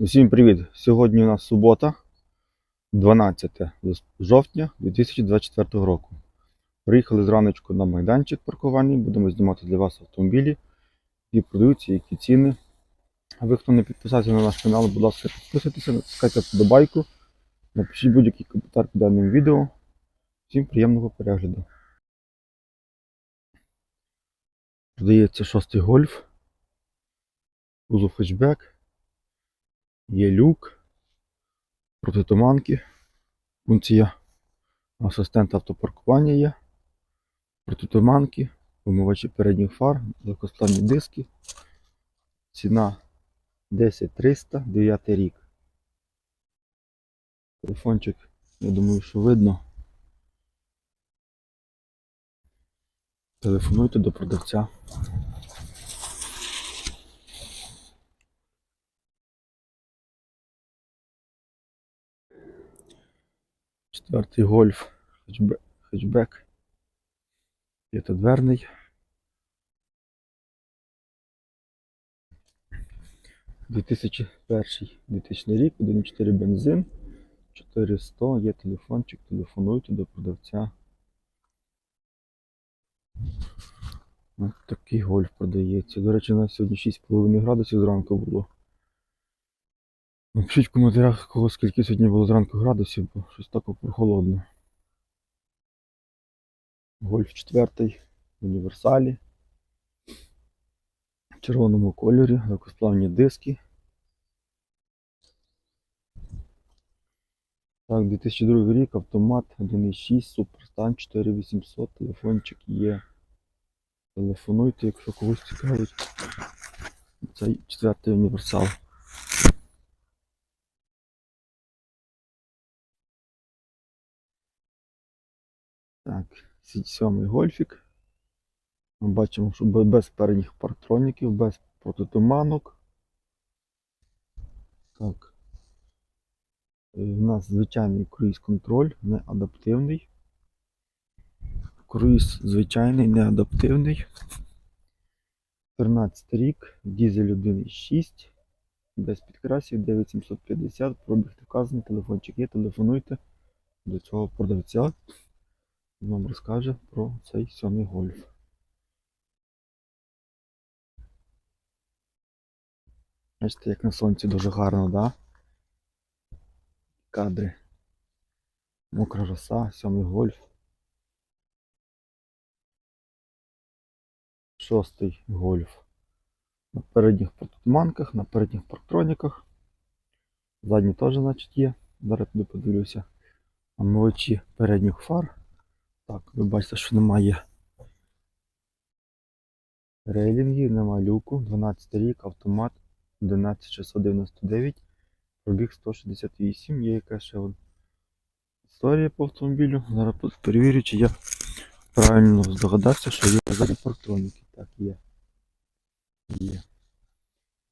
Усім привіт! Сьогодні у нас субота, 12 жовтня 2024 року. Приїхали зраночку на майданчик паркувальний, будемо знімати для вас автомобілі, які продаються, які ціни. А ви, хто не підписався на наш канал, будь ласка, підписуйтеся, натискайте вподобайку, напишіть будь-який коментар під даним відео. Всім приємного перегляду. Продається шостий гольф, кузов хетчбек. Є люк, протитуманки, функція асистента автопаркування є, протитуманки, вимивачі передніх фар, легкосплавні диски. Ціна 10300, 9 рік. Телефончик, я думаю, що видно. Телефонуйте до продавця. Четвертий гольф, хетчбек. П'ятидверний. Дві тисячі перший 2000 рік, 1.4 бензин, 400, є телефончик, телефонуйте до продавця. Ось такий гольф продається. До речі, у нас сьогодні 6,5 градусів зранку було. Напишіть в коментарях, кого скільки сьогодні було зранку градусів, бо щось так прохолодно. Гольф 4 в універсалі. В червоному кольорі, легкосплавні диски. Так, 2002 рік, автомат 1.6, суперстан 4800, телефончик є. Телефонуйте, якщо когось цікавить. Цей четвертий універсал. Так, сьомий гольфік. Ми бачимо, що без передніх парктроніків, без протитуманок. Так. Е, У нас звичайний круїз-контроль, не адаптивний. Круїз звичайний, не адаптивний. 13 рік, дізель 1.6, без підкрасів 9750, пробіг вказаний, телефончик є, телефонуйте до цього продавця. Вам розкаже про цей сьомий гольф. Бачите, як на сонці дуже гарно, да? Кадри. Мокра роса, сьомий гольф. Шостий гольф. На передніх протутманках, на передніх парктроніках. Задні теж, значить, є. Зараз туди подивлюся. Омивачі передніх фар. Так, ви бачите, що немає рейлінгів, немає люку. 12 рік, автомат 11699, пробіг 168. Є якась ще от історія по автомобілю. Зараз перевірю, чи я правильно здогадався, що є задні. Так, є. Є.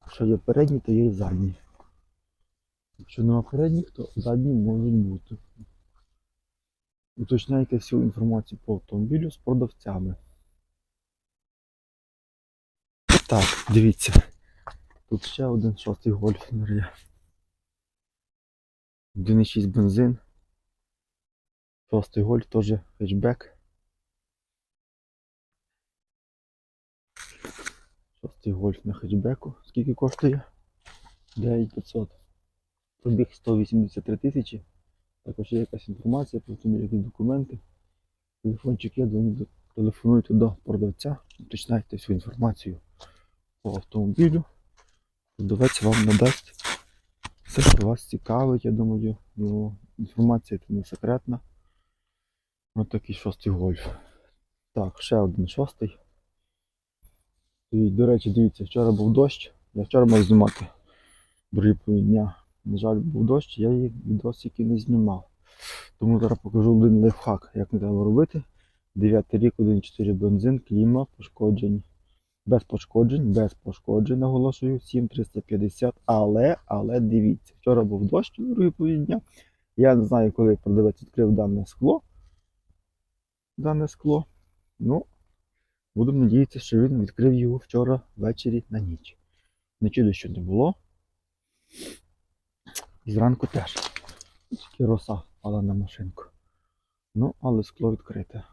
Якщо є передні, то є і задні. Якщо нема передніх, то задні можуть бути. Уточняйте всю інформацію по автомобілю з продавцями. Так, дивіться. Тут ще один шостий гольф є. 1,6 бензин. Шостий гольф теж хетчбек. Шостий гольф на хетчбеку. Скільки коштує? 9500. Пробіг 183 тисячі. Також є якась інформація про автомобіль, якісь документи. Телефончик є, дзвоніть- телефонуйте до продавця, уточняйте всю інформацію по автомобілю. Продавець вам надасть все, що вас цікавить, я думаю, його інформація не секретна. Ось такий шостий гольф. Так, ще один шостий. І, до речі, дивіться, вчора був дощ. Я вчора мав знімати другий дня. На жаль, був дощ, я її відосики не знімав. Тому зараз покажу один лайфхак, як не треба робити. 9 рік, 1.4 бензин, кліма, пошкоджень. Без пошкоджень, без пошкоджень, наголошую, 7350. Але, але дивіться, вчора був дощ на другий половині дня. Я не знаю, коли продавець відкрив дане скло. Дане скло. Ну, будемо надіятися, що він відкрив його вчора ввечері на ніч. Вночі дощу не було. Зранку теж. Тільки роса впала на машинку. Ну, але скло відкрите.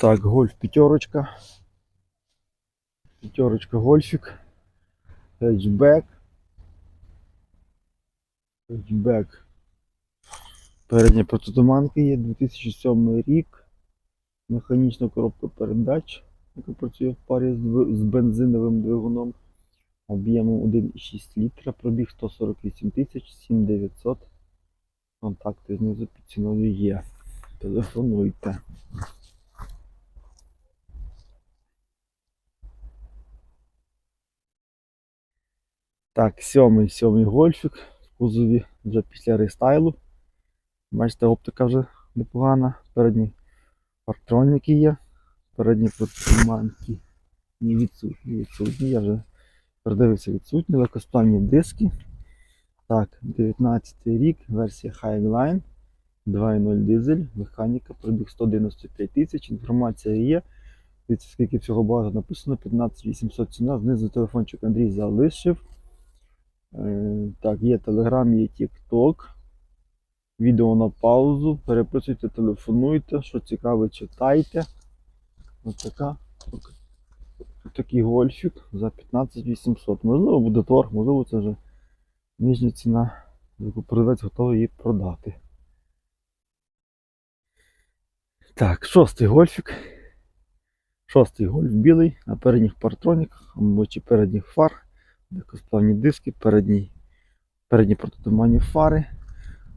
Так, гольф п'ятерочка. П'ятерочка гольфік. Хетчбек. Хетчбек. Передня протитуманки є 2007 рік. Механічна коробка передач, яка працює в парі з бензиновим двигуном. Об'ємом 1,6 літра, пробіг 148 тисяч 7900. Контакти знизу під ціною є. Телефонуйте. Так, сьомий, сьомий гольфік в кузові вже після рестайлу. Бачите, оптика вже непогана. Передні парктроніки є. Передні протиманки не відсутні. Відсутні. Я вже передивився відсутні. Легкосплавні диски. Так, 19 рік, версія Highline. 2.0 дизель, механіка, пробіг 195 тисяч. Інформація є. Дивіться, скільки всього багато написано, 15 800 ціна. Знизу телефончик Андрій залишив. Е, так, є Telegram, є TikTok. Відео на паузу. Переписуйте, телефонуйте, що цікаве, читайте. Ось така. Такий гольфік за 15 800. Можливо, буде торг, можливо, це вже нижня ціна, яку продавець готовий її продати. Так, шостий гольфік. Шостий гольф білий на передніх партроніках, чи передніх фар, декосплавні диски, передні, передні протитуманні фари,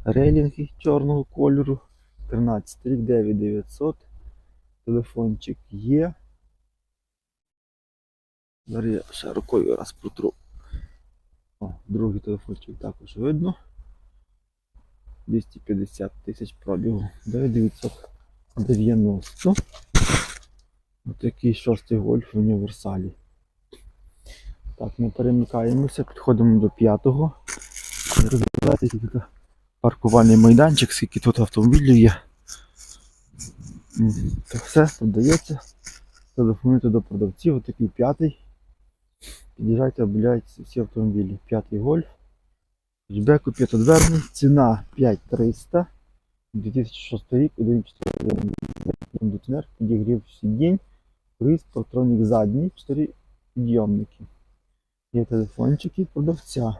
рейлінги чорного кольору, 13 рік 9900. Телефончик є. Зараз я ще рукою раз протру. О, другий телефончик також видно. 250 тисяч пробігу. 9990. Отакий шостий гольф в універсалі. Так, ми перемикаємося, підходимо до п'ятого. Розглядайте тут паркувальний майданчик, скільки тут автомобілів є. Так все, продається. Телефонуйте до продавців, отакий п'ятий. Під'їжджайте, обіляйте всі автомобілі. П'ятий гольф. Хетчбеку п'ятидверний. Ціна 5300. 2006 рік, 1.4 кондиціонер, підігрів сидінь, круїз, патронік задній, 4 підйомники. Є телефончики продавця.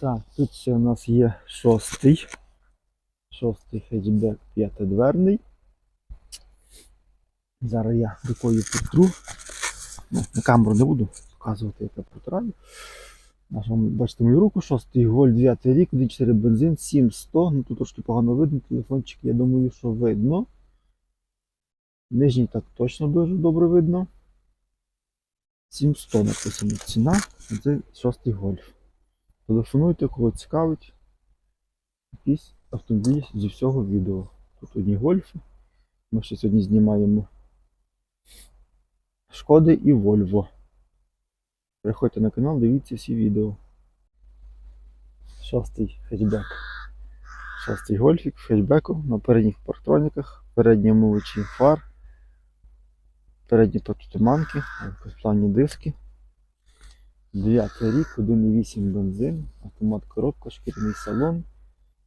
Так, тут ще у нас є шостий. Шостий хетчбек п'ятидверний. Зараз я рукою потру. Ну, на камеру не буду показувати, як я протираю. Наша, бачите мою руку, 6 голь, 9 рік, 1.4 бензин, 7100. Ну тут трошки погано видно, телефончик, я думаю, що видно. Нижній так точно дуже добре видно. 7100 написано ціна. Це 6 гольф. Телефонуйте, кого цікавить. Якийсь автомобіль зі всього відео. Тут одні гольфи. Ми ще сьогодні знімаємо Шкоди і Вольво. Переходьте на канал, дивіться всі відео. Шостий хетчбек. Шостий гольфік в хетчбеку на передніх парктроніках, передні омивачі фар, передні протитуманки, плавні диски. 9 рік, 1,8 бензин, автомат коробка, шкіряний салон,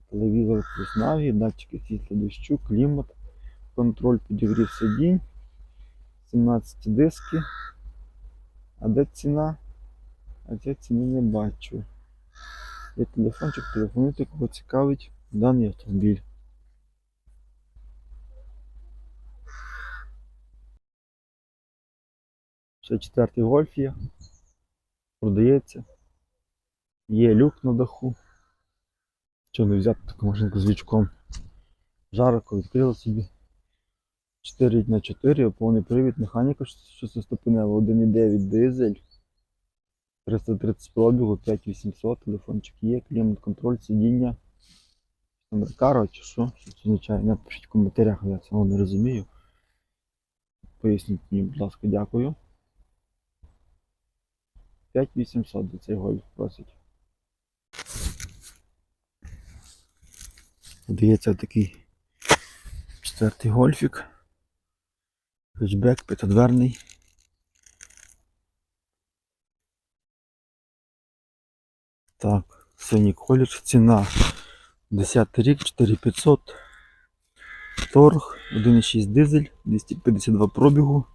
телевізор плюс наві, датчики світла дощу, клімат, контроль підігрів сидінь, 17 диски. А де ціна? А я ціни не бачу. Є телефончик, телефонуйте, кого цікавить даний автомобіль. Ще четвертий гольф є. Продається. Є люк на даху. Чого не взяти таку машинку з лючком? Жарко відкрила собі. 4 на 4 повний привід, механіка 6-ступенева, 1,9 дизель. 330 пробігу, 5800, телефончик є, клімат контроль, сидіння. Рекаро чи що? Що це означає? Напишіть в коментарях, я цього не розумію. Поясніть мені, будь ласка, дякую. 5800 за цей гольф просить. Подається такий четвертий гольфік. Хетчбек п'ятидверний. Так, синій колір, ціна 10 рік, 4500. Торг, 1,6 дизель, 252 пробігу.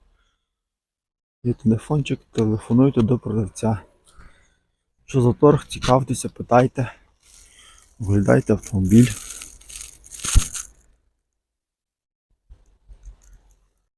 Є телефончик, телефонуйте до продавця. Що за торг, цікавтеся, питайте. Оглядайте автомобіль.